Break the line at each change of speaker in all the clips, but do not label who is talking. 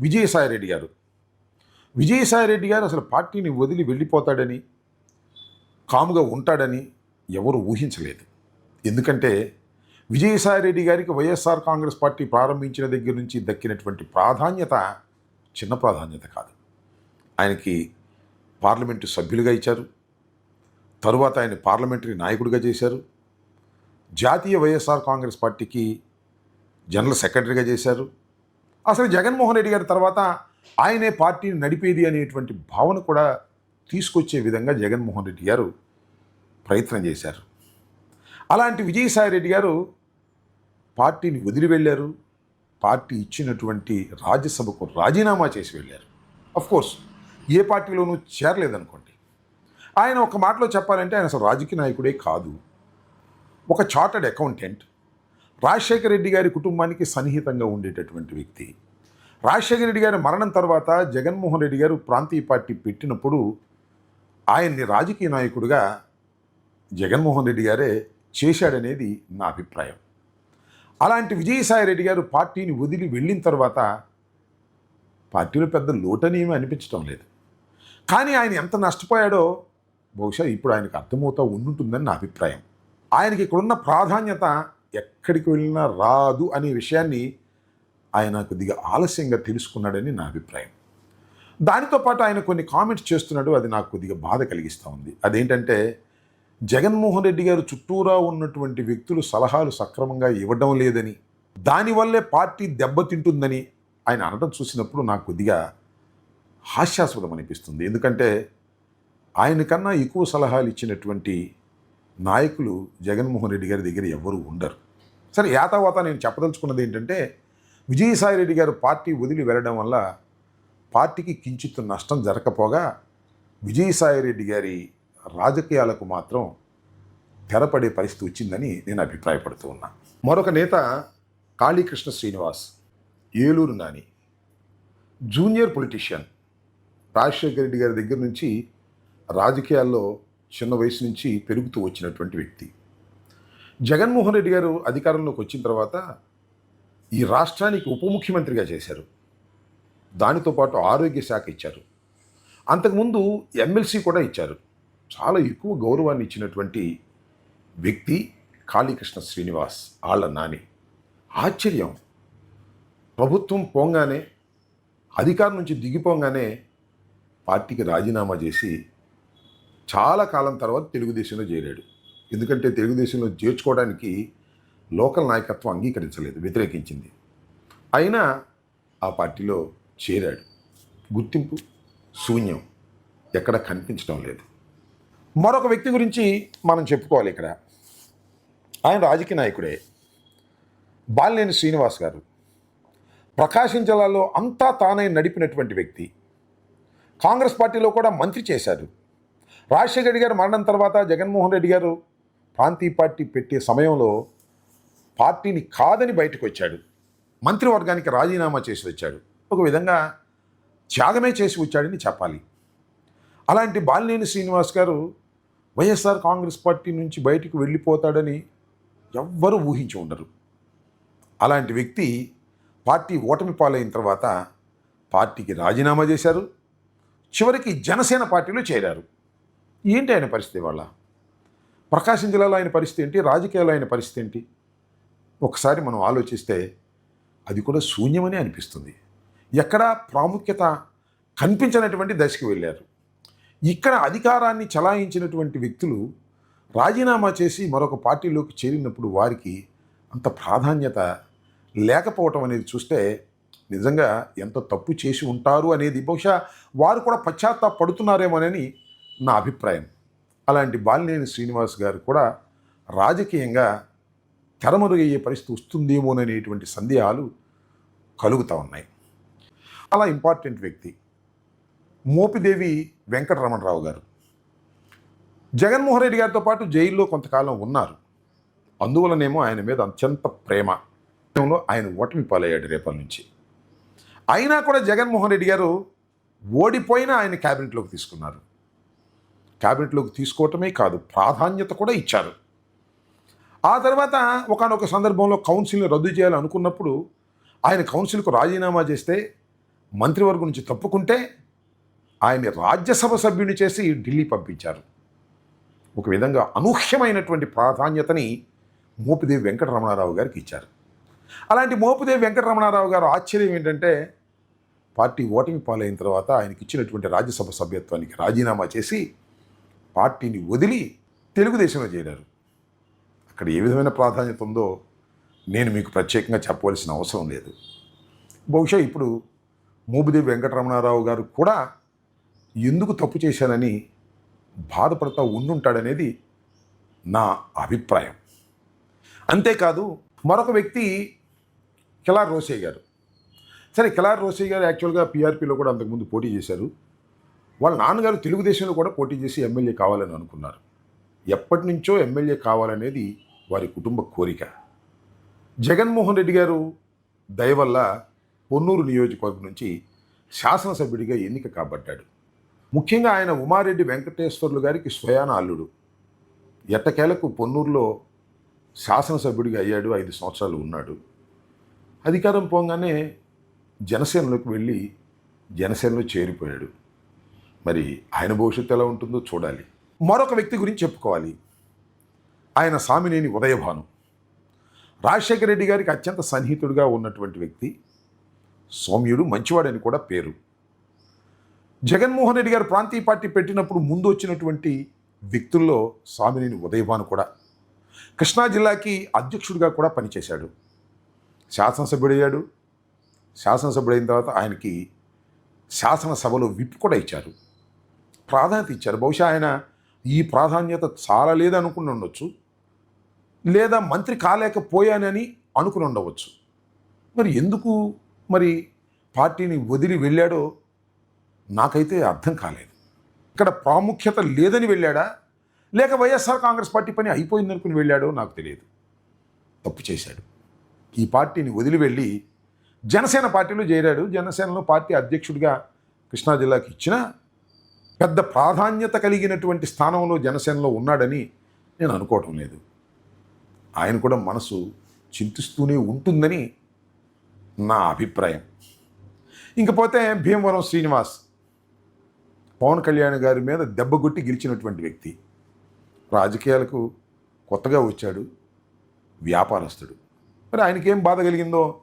విజయసాయిరెడ్డి గారు. విజయసాయిరెడ్డి గారు అసలు పార్టీని వదిలి వెళ్ళిపోతాడని కాముగా ఉంటాడని ఎవరు ఊహించలేదు. ఎందుకంటే విజయసాయిరెడ్డి గారికి వైఎస్ఆర్ కాంగ్రెస్ పార్టీ ప్రారంభించిన దగ్గర నుంచి దక్కినటువంటి ప్రాధాన్యత చిన్న ప్రాధాన్యత కాదు. ఆయనకి పార్లమెంటు సభ్యులుగా ఇచ్చారు. తరువాత ఆయన పార్లమెంటరీ నాయకుడిగా చేశారు. జాతీయ వైఎస్ఆర్ కాంగ్రెస్ పార్టీకి జనరల్ సెక్రటరీగా చేశారు. అసలు జగన్మోహన్ రెడ్డి గారి తర్వాత ఆయనే పార్టీని నడిపేది అనేటువంటి భావన కూడా తీసుకొచ్చే విధంగా జగన్మోహన్ రెడ్డి గారు ప్రయత్నం చేశారు. అలాంటి విజయసాయి రెడ్డి గారు పార్టీని వదిలి వెళ్ళారు. పార్టీ ఇచ్చినటువంటి రాజ్యసభకు రాజీనామా చేసి వెళ్ళారు. కోర్స్ ఏ పార్టీలోనూ చేరలేదనుకోండి. ఆయన ఒక మాటలో చెప్పాలంటే ఆయన అసలు రాజకీయ నాయకుడే కాదు. ఒక చార్టర్డ్ అకౌంటెంట్ రాజశేఖర రెడ్డి గారి కుటుంబానికి సన్నిహితంగా ఉండేటటువంటి వ్యక్తి. రాజశేఖర రెడ్డి గారి మరణం తర్వాత జగన్మోహన్ రెడ్డి గారు ప్రాంతీయ పార్టీ పెట్టినప్పుడు ఆయన్ని రాజకీయ నాయకుడిగా జగన్మోహన్ రెడ్డి గారే చేశాడనేది నా అభిప్రాయం. అలాంటి విజయసాయి రెడ్డి గారు పార్టీని వదిలి వెళ్ళిన తర్వాత పార్టీలో పెద్ద లోటని ఏమీ అనిపించడం లేదు. కానీ ఆయన ఎంత నష్టపోయాడో బహుశా ఇప్పుడు ఆయనకు అర్థమవుతూ ఉండుంటుందని నా అభిప్రాయం. ఆయనకి ఇక్కడున్న ప్రాధాన్యత ఎక్కడికి వెళ్ళినా రాదు అనే విషయాన్ని ఆయన కొద్దిగా ఆలస్యంగా తెలుసుకున్నాడని నా అభిప్రాయం. దానితో పాటు ఆయన కొన్ని కామెంట్స్ చేస్తున్నాడు అది నాకు కొద్దిగా బాధ కలిగిస్తూ ఉంది. అదేంటంటే జగన్మోహన్ రెడ్డి గారు చుట్టూరా ఉన్నటువంటి వ్యక్తులు సలహాలు సక్రమంగా ఇవ్వడం లేదని దానివల్లే పార్టీ దెబ్బతింటుందని ఆయన అనడం చూసినప్పుడు నాకు కొద్దిగా హాస్యాస్పదం అనిపిస్తుంది. ఎందుకంటే ఆయన కన్నా ఎక్కువ సలహాలు ఇచ్చినటువంటి నాయకులు జగన్మోహన్ రెడ్డి గారి దగ్గర ఎవరు ఉండరు. సరే యాతావాత నేను చెప్పదలుచుకున్నది ఏంటంటే విజయసాయి రెడ్డి గారు పార్టీ వదిలి వెళ్ళడం వల్ల పార్టీకి కించిత్ నష్టం జరగకపోగా విజయసాయి రెడ్డి గారి రాజకీయాలకు మాత్రం తెరపడే పరిస్థితి వచ్చిందని నేను అభిప్రాయపడుతూ ఉన్నా. మరొక నేత కాళీకృష్ణ శ్రీనివాస్ ఏలూరు నాని జూనియర్ పొలిటీషియన్ రాజశేఖర రెడ్డి గారి దగ్గర నుంచి రాజకీయాల్లో చిన్న వయసు నుంచి పెరుగుతూ వచ్చినటువంటి వ్యక్తి. జగన్మోహన్ రెడ్డి గారు అధికారంలోకి వచ్చిన తర్వాత ఈ రాష్ట్రానికి ఉప ముఖ్యమంత్రిగా చేశారు. దానితో పాటు ఆరోగ్య శాఖ ఇచ్చారు. అంతకుముందు ఎమ్మెల్సీ కూడా ఇచ్చారు. చాలా ఎక్కువ గౌరవాన్ని ఇచ్చినటువంటి వ్యక్తి కాళీకృష్ణ శ్రీనివాస్ ఆళ్ళ నాని. ఆశ్చర్యం. ప్రభుత్వం పోంగానే అధికారం నుంచి దిగిపోగానే పార్టీకి రాజీనామా చేసి చాలా కాలం తర్వాత తెలుగుదేశంలో చేరాడు. ఎందుకంటే తెలుగుదేశంలో చేర్చుకోవడానికి లోకల్ నాయకత్వం అంగీకరించలేదు వ్యతిరేకించింది. అయినా ఆ పార్టీలో చేరాడు. గుర్తింపు శూన్యం ఎక్కడ కనిపించడం లేదు. మరొక వ్యక్తి గురించి మనం చెప్పుకోవాలి ఇక్కడ. ఆయన రాజకీయ నాయకుడే. బాలినేని శ్రీనివాస్ గారు. ప్రకాశం జిల్లాలో అంతా తానై నడిపినటువంటి వ్యక్తి. కాంగ్రెస్ పార్టీలో కూడా మంత్రి చేశారు రాజశేఖర రెడ్డి గారు మరణం తర్వాత జగన్మోహన్ రెడ్డి గారు ప్రాంతీయ పార్టీ పెట్టే సమయంలో పార్టీని కాదని బయటకు వచ్చాడు. మంత్రివర్గానికి రాజీనామా చేసి వచ్చాడు. ఒక విధంగా త్యాగమే చేసి వచ్చాడని చెప్పాలి. అలాంటి బాలినేని శ్రీనివాస్ గారు వైఎస్ఆర్ కాంగ్రెస్ పార్టీ నుంచి బయటకు వెళ్ళిపోతాడని ఎవ్వరూ ఊహించి ఉండరు. అలాంటి వ్యక్తి పార్టీ ఓటమి పాలైన తర్వాత పార్టీకి రాజీనామా చేశారు. చివరికి జనసేన పార్టీలో చేరారు. ఏంటి ఆయన పరిస్థితి వాళ్ళ? ప్రకాశం జిల్లాలో ఆయన పరిస్థితి ఏంటి? రాజకీయాల్లో ఆయన పరిస్థితి ఏంటి? ఒకసారి మనం ఆలోచిస్తే అది కూడా శూన్యమని అనిపిస్తుంది. ఎక్కడా ప్రాముఖ్యత కనిపించినటువంటి దశకి వెళ్ళారు. ఇక్కడ అధికారాన్ని చలాయించినటువంటి వ్యక్తులు రాజీనామా చేసి మరొక పార్టీలోకి చేరినప్పుడు వారికి అంత ప్రాధాన్యత లేకపోవటం అనేది చూస్తే నిజంగా ఎంత తప్పు చేసి ఉంటారు అనేది బహుశా వారు కూడా పశ్చాత్తాపడుతున్నారేమోనని నా అభిప్రాయం. అలాంటి బాలినేని శ్రీనివాస్ గారు కూడా రాజకీయంగా తెరమరుగయ్యే పరిస్థితి వస్తుందేమోననేటువంటి సందేహాలు కలుగుతూ ఉన్నాయి. చాలా ఇంపార్టెంట్ వ్యక్తి. మోపిదేవి వెంకటరమణరావు గారు. జగన్మోహన్ రెడ్డి గారితో పాటు జైల్లో కొంతకాలం ఉన్నారు. అందువలనేమో ఆయన మీద అత్యంత ప్రేమ. ఆయన ఓటమి పాలయ్యాడు రేపటి నుంచి. అయినా కూడా జగన్మోహన్ రెడ్డి గారు ఓడిపోయినా ఆయన క్యాబినెట్లోకి తీసుకున్నారు. క్యాబినెట్లోకి తీసుకోవటమే కాదు ప్రాధాన్యత కూడా ఇచ్చారు. ఆ తర్వాత ఒకనొక సందర్భంలో కౌన్సిల్ని రద్దు చేయాలనుకున్నప్పుడు ఆయన కౌన్సిల్కు రాజీనామా చేస్తే మంత్రివర్గం నుంచి తప్పుకుంటే ఆయన్ని రాజ్యసభ సభ్యుని చేసి ఢిల్లీ పంపించారు. ఒక విధంగా అనూహ్యమైనటువంటి ప్రాధాన్యతని మోపిదేవి వెంకటరమణారావు గారికి ఇచ్చారు. అలాంటి మోపిదేవి వెంకటరమణారావు గారు ఆశ్చర్యం ఏంటంటే పార్టీ ఓటమి పాలైన తర్వాత ఆయనకి ఇచ్చినటువంటి రాజ్యసభ సభ్యత్వానికి రాజీనామా చేసి పార్టీని వదిలి తెలుగుదేశంలో చేరారు. అక్కడ ఏ విధమైన ప్రాధాన్యత ఉందో నేను మీకు ప్రత్యేకంగా చెప్పవలసిన అవసరం లేదు. బహుశా ఇప్పుడు మూబిదేవి వెంకటరమణారావు గారు కూడా ఎందుకు తప్పు చేశానని బాధపడతా ఉండుంటాడనేది నా అభిప్రాయం. అంతేకాదు మరొక వ్యక్తి కిలార్ రోసే గారు. సరే కిలార్ రోసే గారు యాక్చువల్గా పీఆర్పీలో కూడా అంతకుముందు పోటీ చేశారు. వాళ్ళ నాన్నగారు తెలుగుదేశంలో కూడా పోటీ చేసి ఎమ్మెల్యే కావాలని అనుకున్నారు. ఎప్పటి నుంచో ఎమ్మెల్యే కావాలనేది వారి కుటుంబ కోరిక. జగన్మోహన్ రెడ్డి గారు దయ వల్ల పొన్నూరు నియోజకవర్గం నుంచి శాసనసభ్యుడిగా ఎన్నిక కాబడ్డాడు ముఖ్యంగా ఆయన ఉమారెడ్డి వెంకటేశ్వర్లు గారికి స్వయాన అల్లుడు. ఎట్టకేలకు పొన్నూరులో శాసనసభ్యుడిగా అయ్యాడు ఐదు సంవత్సరాలు ఉన్నాడు. అధికారం పోగానే జనసేనలోకి వెళ్ళి జనసేనలో చేరిపోయాడు. మరి ఆయన భవిష్యత్తు ఎలా ఉంటుందో చూడాలి. మరొక వ్యక్తి గురించి చెప్పుకోవాలి. ఆయన సామినేని ఉదయభాను. రాజశేఖర రెడ్డి గారికి అత్యంత సన్నిహితుడిగా ఉన్నటువంటి వ్యక్తి సౌమ్యుడు మంచివాడని కూడా పేరు. జగన్మోహన్ రెడ్డి గారు ప్రాంతీయ పార్టీ పెట్టినప్పుడు ముందు వచ్చినటువంటి వ్యక్తుల్లో సామినేని ఉదయభాను కూడా. కృష్ణా జిల్లాకి అధ్యక్షుడిగా కూడా పనిచేశాడు. శాసనసభ్యుడయ్యాడు. శాసనసభ్యుడైన తర్వాత ఆయనకి శాసనసభలో విప్ కూడా ఇచ్చారు. ప్రాధాన్యత ఇచ్చారు. బహుశా ఆయన ఈ ప్రాధాన్యత చాలా లేదనుకుని ఉండొచ్చు. లేదా మంత్రి కాలేకపోయానని అనుకుని ఉండవచ్చు. మరి ఎందుకు మరి పార్టీని వదిలి వెళ్ళాడో నాకైతే అర్థం కాలేదు. ఇక్కడ ప్రాముఖ్యత లేదని వెళ్ళాడా? లేక వైఎస్ఆర్ కాంగ్రెస్ పార్టీ పని అయిపోయింది అనుకుని వెళ్ళాడో నాకు తెలియదు. తప్పు చేశాడు. ఈ పార్టీని వదిలి వెళ్ళి జనసేన పార్టీలో చేరాడు. జనసేనలో పార్టీ అధ్యక్షుడిగా కృష్ణా జిల్లాకి ఇచ్చిన పెద్ద ప్రాధాన్యత కలిగినటువంటి స్థానంలో జనసేనలో ఉన్నాడని నేను అనుకోవటం లేదు. ఆయన కూడా మనసు చింతిస్తూనే ఉంటుందని నా అభిప్రాయం. ఇంకపోతే భీమవరం శ్రీనివాస్ పవన్ కళ్యాణ్ గారి మీద దెబ్బగొట్టి గెలిచినటువంటి వ్యక్తి. రాజకీయాలకు కొత్తగా వచ్చాడు వ్యాపారస్తుడు. మరి ఆయనకేం బాధ కలిగిందో?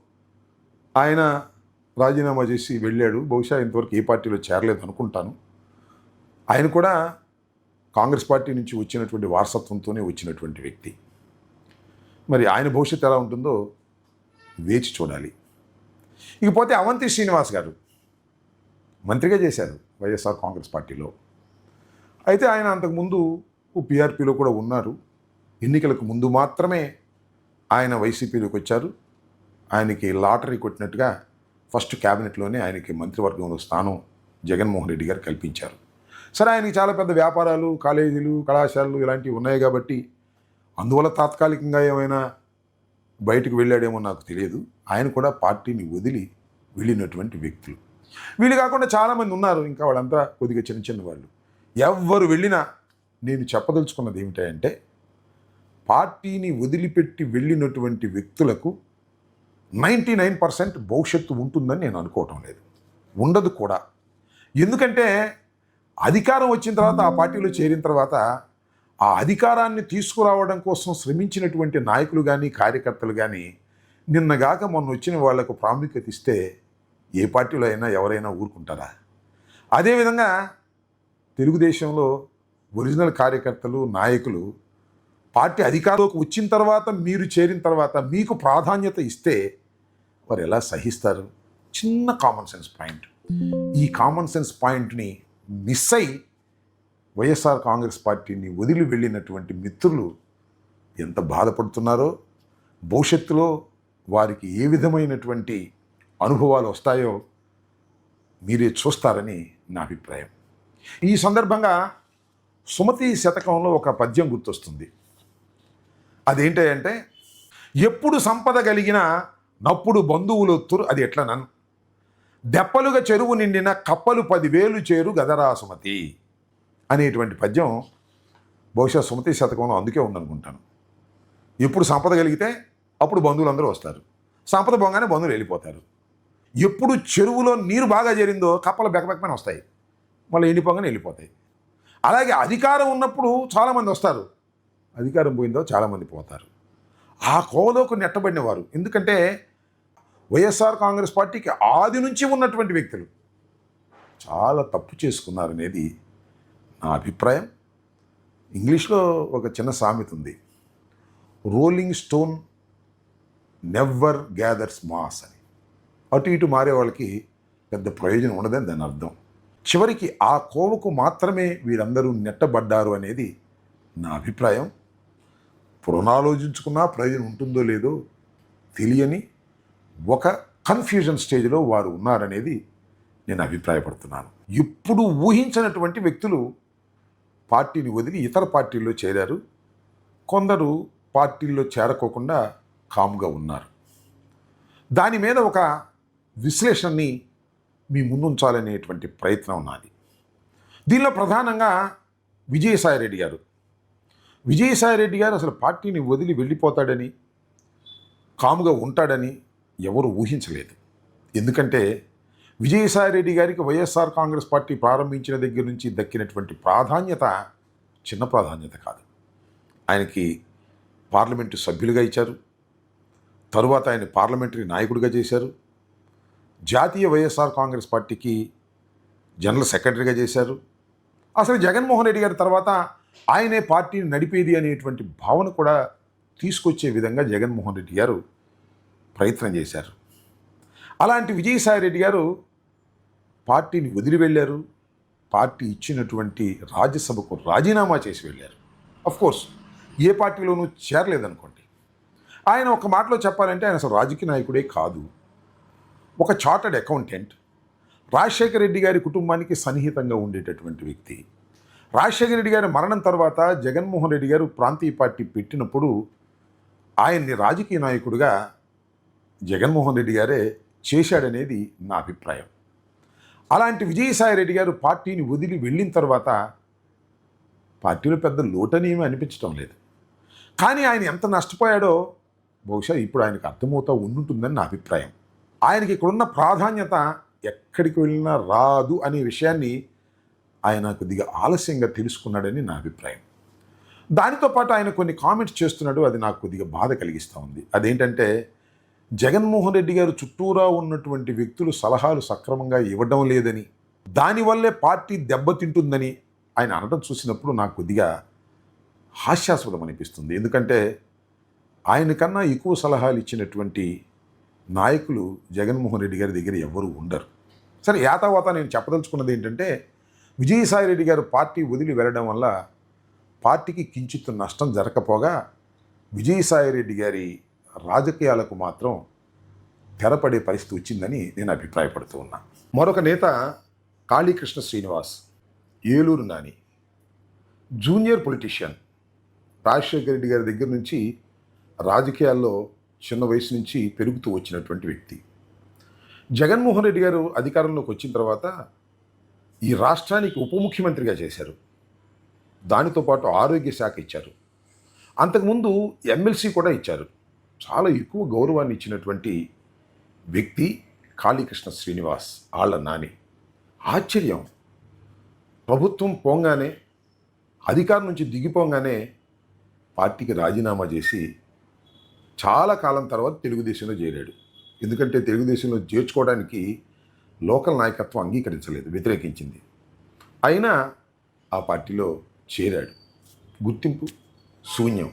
ఆయన రాజీనామా చేసి వెళ్ళాడు. బహుశా ఇంతవరకు ఏ పార్టీలో చేరలేదు అనుకుంటాను. ఆయన కూడా కాంగ్రెస్ పార్టీ నుంచి వచ్చినటువంటి వారసత్వంతోనే వచ్చినటువంటి వ్యక్తి. మరి ఆయన భవిష్యత్తు ఎలా ఉంటుందో వేచి చూడాలి. ఇకపోతే అవంతి శ్రీనివాస్ గారు మంత్రిగా చేశారు వైఎస్ఆర్ కాంగ్రెస్ పార్టీలో. అయితే ఆయన అంతకుముందు పీఆర్పీలో కూడా ఉన్నారు. ఎన్నికలకు ముందు మాత్రమే ఆయన వైసీపీలోకి వచ్చారు. ఆయనకి లాటరీ కొట్టినట్టుగా ఫస్ట్ క్యాబినెట్లోనే ఆయనకి మంత్రివర్గంలో స్థానం జగన్మోహన్ రెడ్డి గారు కల్పించారు. సరే ఆయనకి చాలా పెద్ద వ్యాపారాలు కాలేజీలు కళాశాలలు ఇలాంటివి ఉన్నాయి కాబట్టి అందువల్ల తాత్కాలికంగా ఏమైనా బయటకు వెళ్ళాడేమో నాకు తెలియదు. ఆయన కూడా పార్టీని వదిలి వెళ్ళినటువంటి వ్యక్తులు. వీళ్ళు కాకుండా చాలామంది ఉన్నారు. ఇంకా వాళ్ళంతా కొద్దిగా చిన్న చిన్న వాళ్ళు. ఎవ్వరు వెళ్ళినా నేను చెప్పదలుచుకున్నది ఏమిటంటే పార్టీని వదిలిపెట్టి వెళ్ళినటువంటి వ్యక్తులకు నైంటీ నైన్ పర్సెంట్ భవిష్యత్తు ఉంటుందని నేను అనుకోవటం లేదు. ఉండదు కూడా. ఎందుకంటే అధికారం వచ్చిన తర్వాత ఆ పార్టీలో చేరిన తర్వాత ఆ అధికారాన్ని తీసుకురావడం కోసం శ్రమించినటువంటి నాయకులు కానీ కార్యకర్తలు కానీ నిన్నగాక మొన్న వచ్చిన వాళ్ళకు ప్రాముఖ్యత ఇస్తే ఏ పార్టీలో అయినా ఎవరైనా ఊరుకుంటారా? అదేవిధంగా తెలుగుదేశంలో ఒరిజినల్ కార్యకర్తలు నాయకులు పార్టీ అధికారంలోకి వచ్చిన తర్వాత మీరు చేరిన తర్వాత మీకు ప్రాధాన్యత ఇస్తే వారు ఎలా సహిస్తారు? చిన్న కామన్ సెన్స్ పాయింట్ ఈ కామన్ సెన్స్ పాయింట్ని మిస్ అయి వైఎస్ఆర్ కాంగ్రెస్ పార్టీని వదిలి వెళ్ళినటువంటి మిత్రులు ఎంత బాధపడుతున్నారో భవిష్యత్తులో వారికి ఏ విధమైనటువంటి అనుభవాలు వస్తాయో మీరే చూస్తారని నా అభిప్రాయం. ఈ సందర్భంగా సుమతి శతకంలో ఒక పద్యం గుర్తొస్తుంది. అదేంటంటే ఎప్పుడు సంపద కలిగిన నప్పుడు బంధువులు వత్తురు అది ఎట్లా నన్ను దెప్పలుగా చెరువు నిండిన కప్పలు పదివేలు చేరు గదరా సుమతి అనేటువంటి పద్యం బహుశా సుమతి శతకంలో అందుకే ఉందనుకుంటాను. ఎప్పుడు సంపద కలిగితే అప్పుడు బంధువులందరూ వస్తారు. సంపద బొంగానే బంధువులు వెళ్ళిపోతారు. ఎప్పుడు చెరువులో నీరు బాగా చేరిందో కప్పలు బెకబెకమైన వస్తాయి. మళ్ళీ ఎండిపోగానే వెళ్ళిపోతాయి. అలాగే అధికారం ఉన్నప్పుడు చాలామంది వస్తారు. అధికారం పోయిందో చాలామంది పోతారు. ఆ కోవలోకి నెట్టబడినవారు. ఎందుకంటే వైఎస్ఆర్ కాంగ్రెస్ పార్టీకి ఆది నుంచి ఉన్నటువంటి వ్యక్తులు. చాలా తప్పు చేసుకున్నారు అనేది నా అభిప్రాయం. ఇంగ్లీష్లో ఒక చిన్న సామెత ఉంది. Rolling stone never gathers moss అని. అటు ఇటు మారే వాళ్ళకి పెద్ద ప్రయోజనం ఉండదని దాని అర్థం. చివరికి ఆ కోవకు మాత్రమే వీరందరూ నెట్టబడ్డారు అనేది నా అభిప్రాయం. పునరాలోచించుకున్నా ప్రయోజనం ఉంటుందో లేదో తెలియని ఒక కన్ఫ్యూజన్ స్టేజ్లో వారు ఉన్నారనేది నేను అభిప్రాయపడుతున్నాను. ఇప్పుడు ఊహించినటువంటి వ్యక్తులు పార్టీని వదిలి ఇతర పార్టీల్లో చేరారు. కొందరు పార్టీల్లో చేరకోకుండా కామ్గా ఉన్నారు. దాని మీద ఒక విశ్లేషణని మీ ముందుంచాలనేటువంటి ప్రయత్నం నాది. దీనిలో ప్రధానంగా విజయసాయిరెడ్డి గారు. విజయసాయిరెడ్డి గారు అసలు పార్టీని వదిలి వెళ్ళిపోతాడని కాముగా ఉంటాడని ఎవరు ఊహించలేదు. ఎందుకంటే విజయసాయిరెడ్డి గారికి వైఎస్ఆర్ కాంగ్రెస్ పార్టీ ప్రారంభించిన దగ్గర నుంచి దక్కినటువంటి ప్రాధాన్యత చిన్న ప్రాధాన్యత కాదు. ఆయనకి పార్లమెంటు సభ్యులుగా ఇచ్చారు. తరువాత ఆయన పార్లమెంటరీ నాయకుడిగా చేశారు. జాతీయ వైఎస్ఆర్ కాంగ్రెస్ పార్టీకి జనరల్ సెక్రటరీగా చేశారు. అసలు జగన్మోహన్ రెడ్డి గారి తర్వాత ఆయనే పార్టీని నడిపేది అనేటువంటి భావన కూడా తీసుకొచ్చే విధంగా జగన్మోహన్ రెడ్డి గారు ప్రయత్నం చేశారు. అలాంటి విజయసాయి రెడ్డి గారు పార్టీని వదిలి వెళ్ళారు. పార్టీ ఇచ్చినటువంటి రాజ్యసభకు రాజీనామా చేసి వెళ్ళారు. కోర్స్ ఏ పార్టీలోనూ చేరలేదనుకోండి. ఆయన ఒక మాటలో చెప్పాలంటే ఆయన అసలు రాజకీయ నాయకుడే కాదు. ఒక చార్టర్డ్ అకౌంటెంట్. రాజశేఖర రెడ్డి గారి కుటుంబానికి సన్నిహితంగా ఉండేటటువంటి వ్యక్తి. రాజశేఖర రెడ్డి గారి మరణం తర్వాత జగన్మోహన్ రెడ్డి గారు ప్రాంతీయ పార్టీ పెట్టినప్పుడు ఆయన్ని రాజకీయ నాయకుడిగా జగన్మోహన్ రెడ్డి గారే చేశాడనేది నా అభిప్రాయం. అలాంటి విజయసాయి రెడ్డి గారు పార్టీని వదిలి వెళ్ళిన తర్వాత పార్టీలో పెద్ద లోటని అనిపించడం లేదు. కానీ ఆయన ఎంత నష్టపోయాడో బహుశా ఇప్పుడు ఆయనకు అర్థమవుతా ఉండుంటుందని నా అభిప్రాయం. ఆయనకి ఇక్కడున్న ప్రాధాన్యత ఎక్కడికి వెళ్ళినా రాదు అనే విషయాన్ని ఆయన కొద్దిగా ఆలస్యంగా తెలుసుకున్నాడని నా అభిప్రాయం. దానితో పాటు ఆయన కొన్ని కామెంట్స్ చేస్తున్నాడు అది నాకు కొద్దిగా బాధ కలిగిస్తూ ఉంది. అదేంటంటే జగన్మోహన్ రెడ్డి గారు చుట్టూరా ఉన్నటువంటి వ్యక్తులు సలహాలు సక్రమంగా ఇవ్వడం లేదని దానివల్లే పార్టీ దెబ్బతింటుందని ఆయన అనడం చూసినప్పుడు నాకు కొద్దిగా హాస్యాస్పదం అనిపిస్తుంది. ఎందుకంటే ఆయన కన్నా ఎక్కువ సలహాలు ఇచ్చినటువంటి నాయకులు జగన్మోహన్ రెడ్డి గారి దగ్గర ఎవరు ఉండరు. సరే యాతావాత నేను చెప్పదలుచుకున్నది ఏంటంటే విజయసాయి రెడ్డి గారు పార్టీ వదిలి వెళ్ళడం వల్ల పార్టీకి కించిత్ నష్టం జరగకపోగా విజయసాయి రెడ్డి గారి రాజకీయాలకు మాత్రం తెరపడే పరిస్థితి వచ్చిందని నేను అభిప్రాయపడుతూ ఉన్నా. మరొక నేత కాళీకృష్ణ శ్రీనివాస్ ఏలూరు నాని జూనియర్ పొలిటీషియన్ రాజశేఖర రెడ్డి గారి దగ్గర నుంచి రాజకీయాల్లో చిన్న వయసు నుంచి పెరుగుతూ వచ్చినటువంటి వ్యక్తి. జగన్మోహన్ రెడ్డి గారు అధికారంలోకి వచ్చిన తర్వాత ఈ రాష్ట్రానికి ఉప ముఖ్యమంత్రిగా చేశారు. దానితో పాటు ఆరోగ్య శాఖ ఇచ్చారు. అంతకుముందు ఎమ్మెల్సీ కూడా ఇచ్చారు. చాలా ఎక్కువ గౌరవాన్ని ఇచ్చినటువంటి వ్యక్తి కాళీకృష్ణ శ్రీనివాస్ ఆళ్ళ నాని. ఆశ్చర్యం. ప్రభుత్వం పోంగానే అధికారం నుంచి దిగిపోగానే పార్టీకి రాజీనామా చేసి చాలా కాలం తర్వాత తెలుగుదేశంలో చేరాడు. ఎందుకంటే తెలుగుదేశంలో చేర్చుకోవడానికి లోకల్ నాయకత్వం అంగీకరించలేదు వ్యతిరేకించింది. అయినా ఆ పార్టీలో చేరాడు. గుర్తింపు శూన్యం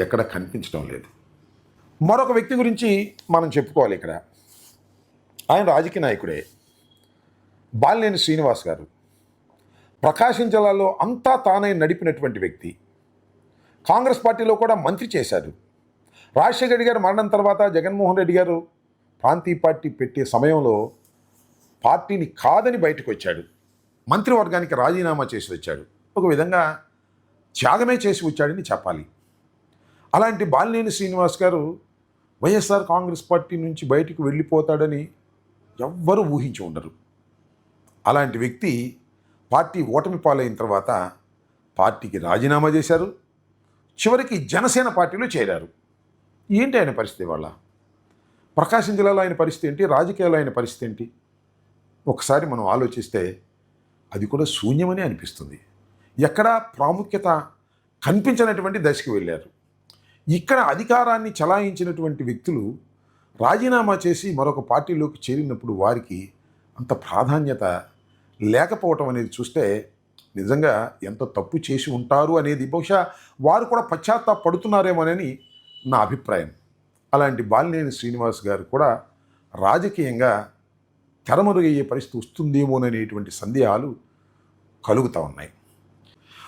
ఎక్కడ కనిపించడం లేదు. మరొక వ్యక్తి గురించి మనం చెప్పుకోవాలి ఇక్కడ. ఆయన రాజకీయ నాయకుడే. బాలినేని శ్రీనివాస్ గారు. ప్రకాశం జిల్లాలో అంతా తానై నడిపినటువంటి వ్యక్తి. కాంగ్రెస్ పార్టీలో కూడా మంత్రి చేశారు రాజశేఖర రెడ్డి గారు మరణం తర్వాత జగన్మోహన్ రెడ్డి గారు ప్రాంతీయ పార్టీ పెట్టే సమయంలో పార్టీని కాదని బయటకు వచ్చాడు. మంత్రివర్గానికి రాజీనామా చేసి వచ్చాడు. ఒక విధంగా త్యాగమే చేసి వచ్చాడని చెప్పాలి. అలాంటి బాలినేని శ్రీనివాస్ గారు వైఎస్ఆర్ కాంగ్రెస్ పార్టీ నుంచి బయటకు వెళ్ళిపోతాడని ఎవ్వరూ ఊహించి ఉండరు. అలాంటి వ్యక్తి పార్టీ ఓటమి పాలైన తర్వాత పార్టీకి రాజీనామా చేశారు. చివరికి జనసేన పార్టీలో చేరారు. ఏంటి ఆయన పరిస్థితి వాళ్ళ? ప్రకాశం జిల్లాలో ఆయన పరిస్థితి ఏంటి? రాజకీయాల్లో ఆయన పరిస్థితి ఏంటి? ఒకసారి మనం ఆలోచిస్తే అది కూడా శూన్యమని అనిపిస్తుంది. ఎక్కడా ప్రాముఖ్యత కనిపించినటువంటి దశకి వెళ్ళారు. ఇక్కడ అధికారాన్ని చలాయించినటువంటి వ్యక్తులు రాజీనామా చేసి మరొక పార్టీలోకి చేరినప్పుడు వారికి అంత ప్రాధాన్యత లేకపోవటం అనేది చూస్తే నిజంగా ఎంత తప్పు చేసి ఉంటారు అనేది బహుశా వారు కూడా పశ్చాత్తాపడుతున్నారేమోనని నా అభిప్రాయం. అలాంటి బాలినేని శ్రీనివాస్ గారు కూడా రాజకీయంగా తెరమరుగయ్యే పరిస్థితి వస్తుందేమోననేటువంటి సందేహాలు కలుగుతూ ఉన్నాయి.